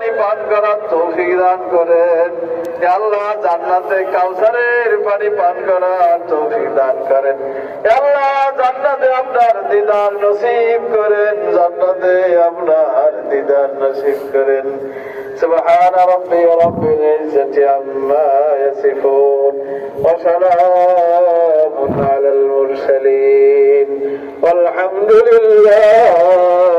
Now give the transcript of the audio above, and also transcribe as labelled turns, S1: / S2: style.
S1: পানি পান করার তৌফিক দান করেন এ আল্লাহ জান্নাতে কাউসারের পানি পান করার তৌফিক দান করেন এ আল্লাহ জান্নাতে আপনার দিদার নসিব করেন জান্নাতে আপনার দিদার নসিব করেন سبحان ربي رب العزة عما يصفون وسلام على المرسلين والحمد لله